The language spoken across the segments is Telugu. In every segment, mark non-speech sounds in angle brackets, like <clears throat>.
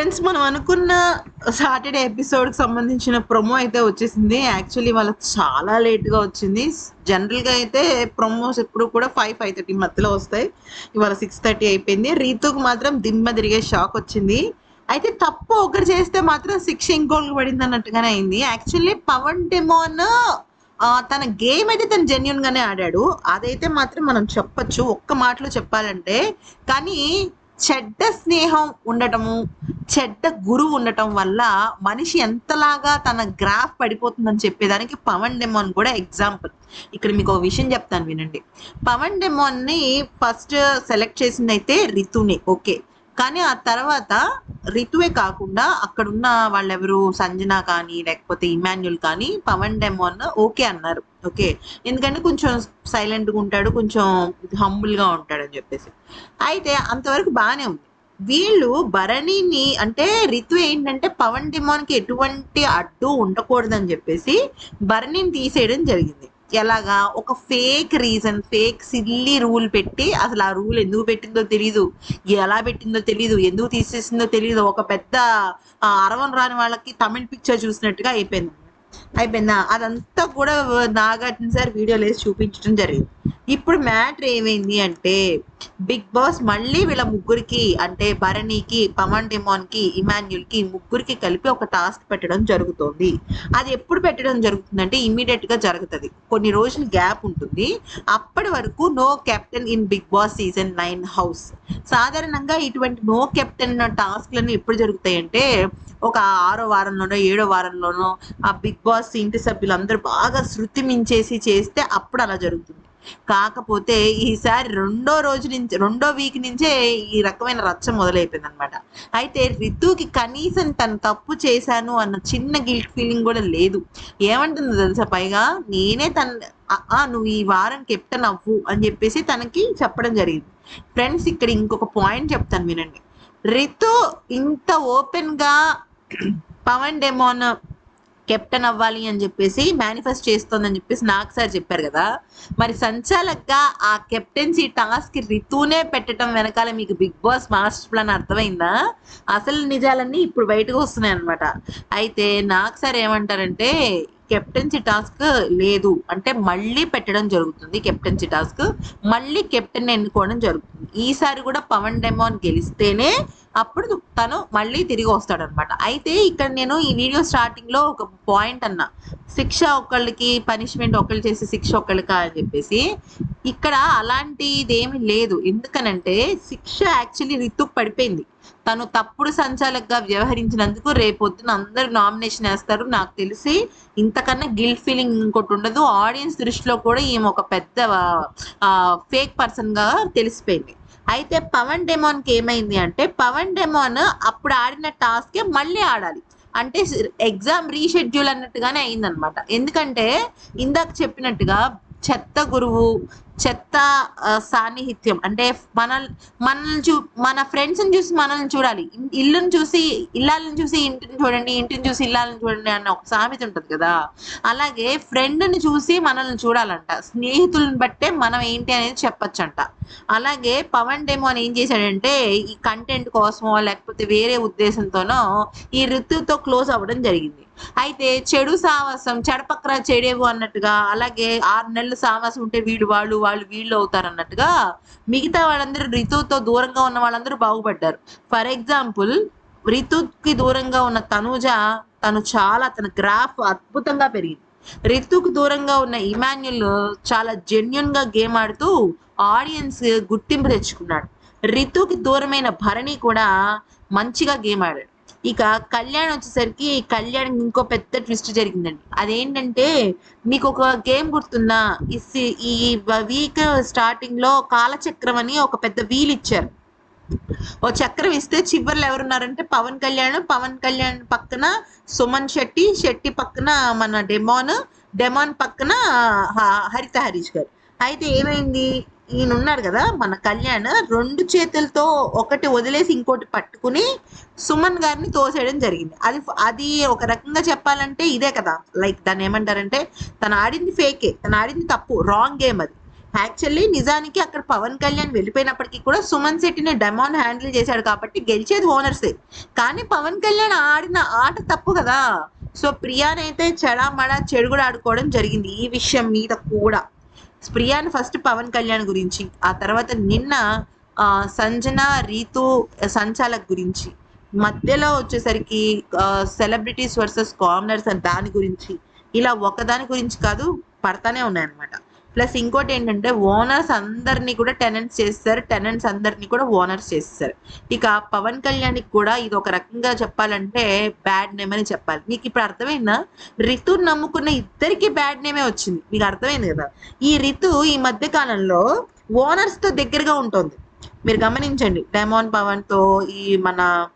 ఫ్రెండ్స్ మనం అనుకున్న సాటర్డే ఎపిసోడ్కి సంబంధించిన ప్రొమో అయితే వచ్చేసింది. యాక్చువల్లీ వాళ్ళకి చాలా లేట్గా వచ్చింది. జనరల్గా అయితే ప్రొమోస్ ఎప్పుడు కూడా ఫైవ్ ఫైవ్ థర్టీ మధ్యలో వస్తాయి. ఇవాళ సిక్స్ థర్టీ అయిపోయింది. రీతుకు మాత్రం దిమ్మ తిరిగే షాక్ వచ్చింది. అయితే తప్పు ఒకరు చేస్తే మాత్రం శిక్ష ఇంకోళ్ళకి పడింది అన్నట్టుగానే అయింది. యాక్చువల్లీ పవన్ డెమోన్ తన గేమ్ అయితే తను జెన్యున్ గానే ఆడాడు. అదైతే మాత్రం మనం చెప్పొచ్చు. ఒక్క మాటలో చెప్పాలంటే. కానీ చెడ్డ స్నేహం ఉండటము చెడ్డ గురువు ఉండటం వల్ల మనిషి ఎంతలాగా తన గ్రాఫ్ పడిపోతుందని చెప్పేదానికి పవన్ డెమోన్ కూడా ఎగ్జాంపుల్. ఇక్కడ మీకు ఒక విషయం చెప్తాను వినండి. పవన్ డెమోన్ని ఫస్ట్ సెలెక్ట్ చేసింది అయితే రితుని ఓకే. కానీ ఆ తర్వాత రితువే కాకుండా అక్కడున్న వాళ్ళెవరు సంజన కానీ లేకపోతే ఇమాన్యుల్ కానీ పవన్ డెమోన్ ఓకే అన్నారు. ఓకే. ఎందుకంటే కొంచెం సైలెంట్గా ఉంటాడు కొంచెం హంబుల్గా ఉంటాడు అని చెప్పేసి. అయితే అంతవరకు బాగానే ఉంది. వీళ్ళు భరణిని అంటే రితు ఏంటంటే పవన్ డిమాన్కి ఎటువంటి అడ్డు ఉండకూడదని చెప్పేసి భరణిని తీసేయడం జరిగింది. ఎలాగా ఒక fake reason fake silly rule పెట్టి అసలు ఆ రూల్ ఎందుకు పెట్టిందో తెలీదు. ఎలా పెట్టిందో తెలీదు ఎందుకు తీసేసిందో తెలీదు. ఒక పెద్ద అరవన్ రాని వాళ్ళకి తమిళ్ పిక్చర్ చూసినట్టుగా అయిపోయింది. అయిపోయిందా అదంతా కూడా నాగార్జున సార్ వీడియోలు వేసి చూపించడం జరిగింది. ఇప్పుడు మ్యాటర్ ఏమైంది అంటే బిగ్ బాస్ మళ్ళీ వీళ్ళ ముగ్గురికి అంటే భరణికి పవన్ డిమాన్కి కి ఇమాన్యుల్కి ముగ్గురికి కలిపి ఒక టాస్క్ పెట్టడం జరుగుతుంది. అది ఎప్పుడు పెట్టడం జరుగుతుంది అంటే గా జరుగుతుంది. కొన్ని రోజులు గ్యాప్ ఉంటుంది. అప్పటి వరకు no captain in Bigg Boss season nine house సాధారణంగా ఇటువంటి నో కెప్టెన్ టాస్క్లను ఎప్పుడు జరుగుతాయంటే ఒక ఆరో వారంలోనో ఏడో వారంలోనో ఆ బిగ్ బాస్ ఇంటి సభ్యులందరూ బాగా శృతి మించేసి చేస్తే అప్పుడు అలా జరుగుతుంది. కాకపోతే ఈసారి రెండో రోజు నుంచి రెండో వీక్ నుంచే ఈ రకమైన రచ్చ మొదలైపోయింది అనమాట అయితే రితుకి కనీసం తను తప్పు చేశాను అన్న చిన్న గిల్ట్ ఫీలింగ్ కూడా లేదు. ఏమంటుందో తెలుసా పైగా? నేనే తన "ఆ, నువ్వు ఈ వారం కెప్టెన్ అవ్వు అని చెప్పేసి తనకి చెప్పడం జరిగింది. ఫ్రెండ్స్ ఇక్కడ ఇంకొక పాయింట్ చెప్తాను వినండి. రితు ఇంత ఓపెన్గా <clears throat> పవన్ డెమోన్ కెప్టెన్ అవ్వాలి అని చెప్పేసి మేనిఫెస్ట్ చేస్తోందని చెప్పేసి నాకు సార్ చెప్పారు కదా. మరి సంచాలక్గా ఆ కెప్టెన్సీ టాస్క్ రితూనే పెట్టడం వెనకాల మీకు బిగ్ బాస్ మాస్టర్ ప్లాన్ అర్థమైందా? అసలు నిజాలన్నీ ఇప్పుడు బయటకు వస్తున్నాయి అనమాట అయితే నాకు సార్ ఏమంటారంటే కెప్టెన్సీ టాస్క్ లేదు. అంటే మళ్ళీ పెట్టడం జరుగుతుంది కెప్టెన్సీ టాస్క్. మళ్ళీ కెప్టెన్ ఎన్నుకోవడం జరుగుతుంది. ఈసారి కూడా పవన్ డెమోన్ గెలిస్తేనే అప్పుడు తను మళ్ళీ తిరిగి వస్తాడనమాట. అయితే ఇక్కడ నేను ఈ వీడియో స్టార్టింగ్లో ఒక పాయింట్ అన్నా. శిక్ష ఒకళ్ళకి పనిష్మెంట్ ఒకళ్ళు చేసే శిక్ష ఒకళ్ళకా అని చెప్పేసి ఇక్కడ అలాంటిది లేదు. ఎందుకనంటే శిక్ష యాక్చువల్లీ రితుక్ పడిపోయింది. తను తప్పుడు సంచాలకుగా వ్యవహరించినందుకు రేపొద్దున అందరూ నామినేషన్ వేస్తారు. నాకు తెలిసి ఇంతకన్నా గిల్ట్ ఫీలింగ్ ఇంకోటి ఉండదు. ఆడియన్స్ దృష్టిలో కూడా ఈమె ఒక పెద్ద ఫేక్ పర్సన్గా తెలిసిపోయింది. అయితే పవన్ డెమోన్కి ఏమైంది అంటే పవన్ డెమోన్ అప్పుడు ఆడిన టాస్క్ మళ్ళీ ఆడాలి. అంటే ఎగ్జామ్ రీషెడ్యూల్ అన్నట్టుగానే అయిందనమాట. ఎందుకంటే ఇందాక చెప్పినట్టుగా చెత్త గురువు చెత్త సాన్నిహిత్యం. అంటే మన మనల్ని చూ మన ఫ్రెండ్స్ని చూసి మనల్ని చూడాలి. ఇల్లుని చూసి ఇల్లాలను చూసి ఇంటిని చూడండి ఇంటిని చూసి ఇల్లాలను చూడండి అన్న ఒక సామెత ఉంటుంది కదా. అలాగే ఫ్రెండ్ని చూసి మనల్ని చూడాలంట. స్నేహితులను బట్టే మనం ఏంటి అనేది చెప్పచ్చంట. అలాగే పవన్ డెమోన్ ఏం చేశాడంటే ఈ కంటెంట్ కోసమో లేకపోతే వేరే ఉద్దేశంతోనో ఈ ఋతువుతో క్లోజ్ అవ్వడం జరిగింది. అయితే చెడు సావాసం చెడపక్కన చెడేవు అన్నట్టుగా అలాగే ఆరు నెలలు సావాసం ఉంటే వీళ్ళు వాళ్ళు వాళ్ళు వీళ్ళు అవుతారు అన్నట్టుగా మిగతా వాళ్ళందరూ ఋతువుతో దూరంగా ఉన్న వాళ్ళందరూ బాగుపడ్డారు. ఫర్ ఎగ్జాంపుల్ రితుకి దూరంగా ఉన్న తనూజ తను చాలా తన గ్రాఫ్ అద్భుతంగా పెరిగింది. రితుకు దూరంగా ఉన్న ఇమాన్యుల్ చాలా జెన్యున్గా గేమ్ ఆడుతూ ఆడియన్స్ గుర్తింపు తెచ్చుకున్నాడు. రితుకి దూరమైన భరణి కూడా మంచిగా గేమ్ ఆడాడు. ఇక కళ్యాణ్ వచ్చేసరికి కళ్యాణ్ ఇంకో పెద్ద ట్విస్ట్ జరిగిందండి. అదేంటంటే మీకు ఒక గేమ్ గుర్తుందా? ఈ ఈ వీక్ స్టార్టింగ్లో కాలచక్రం అని ఒక పెద్ద వీల్ ఇచ్చారు. ఓ చక్రం ఇస్తే చివర్లో ఎవరున్నారంటే పవన్ కళ్యాణ్ పవన్ కళ్యాణ్ పక్కన సుమన్ శెట్టి శెట్టి పక్కన మన డెమాన్ డెమాన్ పక్కన హ- హరిత హరీష్ గారు. అయితే ఏమైంది? ఈయన ఉన్నారు కదా మన కళ్యాణ్ రెండు చేతులతో ఒకటి వదిలేసి ఇంకోటి పట్టుకుని సుమన్ గారిని తోసేయడం జరిగింది. అది అది ఒక రకంగా చెప్పాలంటే ఇదే కదా. లైక్ దాన్ని ఏమంటారంటే తను ఆడింది ఫేకే తను ఆడింది తప్పు రాంగ్ గేమ్ అది. యాక్చువల్లీ నిజానికి అక్కడ పవన్ కళ్యాణ్ వెళ్ళిపోయినప్పటికీ కూడా సుమన్ శెట్టిని డెమాన్ హ్యాండిల్ చేశాడు కాబట్టి గెలిచేది ఓనర్సే. కానీ పవన్ కళ్యాణ్ ఆడిన ఆట తప్పు కదా. సో ప్రియానైతే చెడామడా చెడుగుడు ఆడుకోవడం జరిగింది ఈ విషయం మీద కూడా. ప్రియాని ఫస్ట్ పవన్ కళ్యాణ్ గురించి ఆ తర్వాత నిన్న ఆ, సంజన రీతు సంచాలక్ గురించి మధ్యలో వచ్చేసరికి సెలబ్రిటీస్ వర్సెస్ కామనర్స్ అని దాని గురించి ఇలా ఒకదాని గురించి కాదు పడతానే ఉన్నాయన్నమాట. ప్లస్ ఇంకోటి ఏంటంటే ఓనర్స్ అందరినీ కూడా టెనెంట్స్ చేస్తారు టెనెంట్స్ అందరినీ కూడా ఓనర్స్ చేస్తారు. ఇక పవన్ కళ్యాణ్కి కూడా ఇది ఒక రకంగా చెప్పాలంటే బ్యాడ్ నేమ్ అని చెప్పాలి. మీకు ఇప్పుడు అర్థమైందా? రితు నమ్ముకున్న ఇద్దరికి బ్యాడ్ నేమే వచ్చింది. మీకు అర్థమైంది కదా? ఈ రితు ఈ మధ్య కాలంలో ఓనర్స్తో దగ్గరగా ఉంటుంది. మీరు గమనించండి డైమోన్ పవన్తో ఈ మన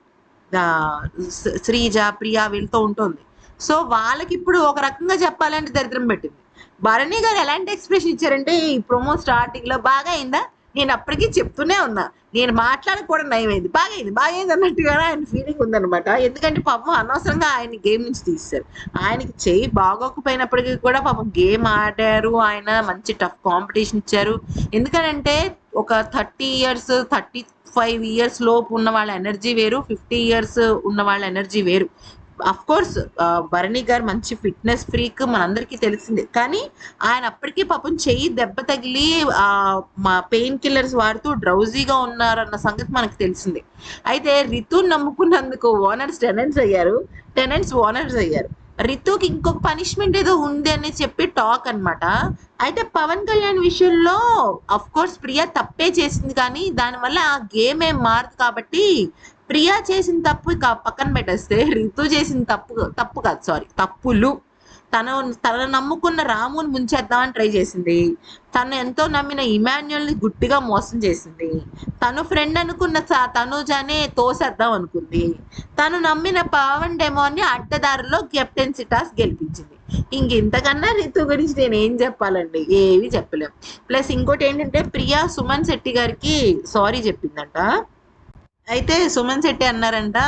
శ్రీజ ప్రియా వీళ్ళతో ఉంటుంది. సో వాళ్ళకి ఇప్పుడు ఒక రకంగా చెప్పాలంటే దరిద్రం పెట్టింది. భరణి గారు ఎలాంటి ఎక్స్ప్రెషన్ ఇచ్చారంటే ఈ ప్రోమో స్టార్టింగ్లో బాగా అయిందా నేను అప్పటికీ చెప్తూనే ఉన్నా. నేను మాట్లాడకపోవడం నయమైంది. బాగా అయింది బాగా అయింది అన్నట్టుగా ఆయన ఫీలింగ్ ఉందనమాట ఎందుకంటే పాపం అనవసరంగా ఆయన గేమ్ నుంచి తీశారు ఆయనకి చేయి బాగోకపోయినప్పటికీ కూడా పాపం గేమ్ ఆడారు. ఆయన మంచి టఫ్ కాంపిటీషన్ ఇచ్చారు. ఎందుకనంటే ఒక thirty years thirty five years లోపు ఉన్న వాళ్ళ ఎనర్జీ వేరు. ఫిఫ్టీ ఇయర్స్ ఉన్న వాళ్ళ ఎనర్జీ వేరు. అఫ్ కోర్స్ భరణి గారు మంచి ఫిట్నెస్ ఫ్రీక్ మనందరికీ తెలిసిందే. కానీ ఆయన అప్పటికీ పాపం చెయ్యి దెబ్బ తగిలి ఆ మా పెయిన్ కిల్లర్స్ వాడుతూ డ్రౌజీగా ఉన్నారన్న సంగతి మనకు తెలిసిందే. అయితే రితు నమ్ముకున్నందుకు ఓనర్స్ టెనెంట్స్ అయ్యారు. టెనెంట్స్ ఓనర్స్ అయ్యారు. రితుకి ఇంకొక పనిష్మెంట్ ఏదో ఉంది అని చెప్పి టాక్ అన్నమాట. అయితే పవన్ కళ్యాణ్ విషయంలో అఫ్ కోర్స్ ప్రియా తప్పే చేసింది కానీ దానివల్ల ఆ గేమ్ ఏం మారదు కాబట్టి ప్రియా చేసిన తప్పు పక్కన పెట్టేస్తే రితు చేసిన తప్పు తప్పు కాదు సారీ తప్పులు. తను తనను నమ్ముకున్న రాముని ముంచేద్దామని ట్రై చేసింది. తను ఎంతో నమ్మిన ఇమాన్యుల్ని గుట్టిగా మోసం చేసింది. తను ఫ్రెండ్ అనుకున్న స- తనుజానే తోసేద్దాం అనుకుంది. తను నమ్మిన పవన్ డెమోని అడ్డదారిలో కెప్టెన్సీ సిటాస్ గెలిపించింది. ఇంక ఇంతకన్నా రితు గురించి నేను ఏం చెప్పాలండి? ఏవి చెప్పలేం. ప్లస్ ఇంకోటి ఏంటంటే ప్రియా సుమన్ శెట్టి గారికి సారీ చెప్పిందంట. అయితే సుమన్ శెట్టి అన్నారంట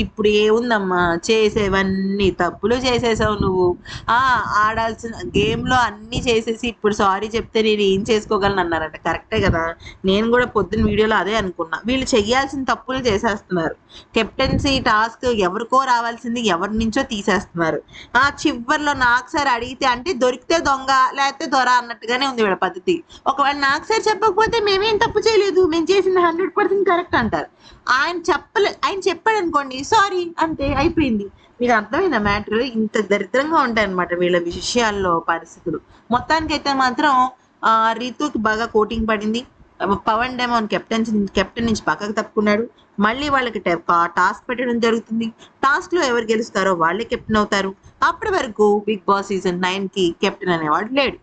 ఇప్పుడు ఏముందమ్మా? చేసేవన్నీ తప్పులు చేసేసావు నువ్వు. ఆ ఆడాల్సిన గేమ్లో అన్ని చేసేసి ఇప్పుడు సారీ చెప్తే నేను ఏం చేసుకోగలను అన్నారంట. కరెక్టే కదా. నేను కూడా పొద్దున్న వీడియోలో అదే అనుకున్నా. వీళ్ళు చెయ్యాల్సిన తప్పులు చేసేస్తున్నారు. కెప్టెన్సీ టాస్క్ ఎవరికో రావాల్సింది ఎవరి నుంచో తీసేస్తున్నారు. ఆ చివర్లో నాకు సార్ అడిగితే అంటే దొరికితే దొంగ లేకపోతే దొర అన్నట్టుగానే ఉంది వీళ్ళ పద్ధతి. ఒకవేళ నాకు సార్ చెప్పకపోతే మేమేం తప్పు చేయలేదు. మేము చేసింది హండ్రెడ్ పర్సెంట్ కరెక్ట్ అంటారు. ఆయన చెప్పలే ఆయన చెప్పాడు అనుకోండి సారీ అంతే అయిపోయింది. మీకు అర్థమైన మ్యాటర్? ఇంత దరిద్రంగా ఉంటాయి అనమాట వీళ్ళ విషయాల్లో పరిస్థితులు. మొత్తానికైతే మాత్రం ఆ రీతుకి బాగా కోటింగ్ పడింది. పవన్ డెమోన్ కెప్టెన్ కెప్టెన్ నుంచి పక్కకు తప్పుకున్నాడు. మళ్ళీ వాళ్ళకి టాస్క్ పెట్టడం జరుగుతుంది. టాస్క్లో ఎవరు గెలుస్తారో వాళ్ళే కెప్టెన్ అవుతారు. అప్పటి వరకు బిగ్ బాస్ సీజన్ నైన్కి కెప్టెన్ అనేవాడు లేడు.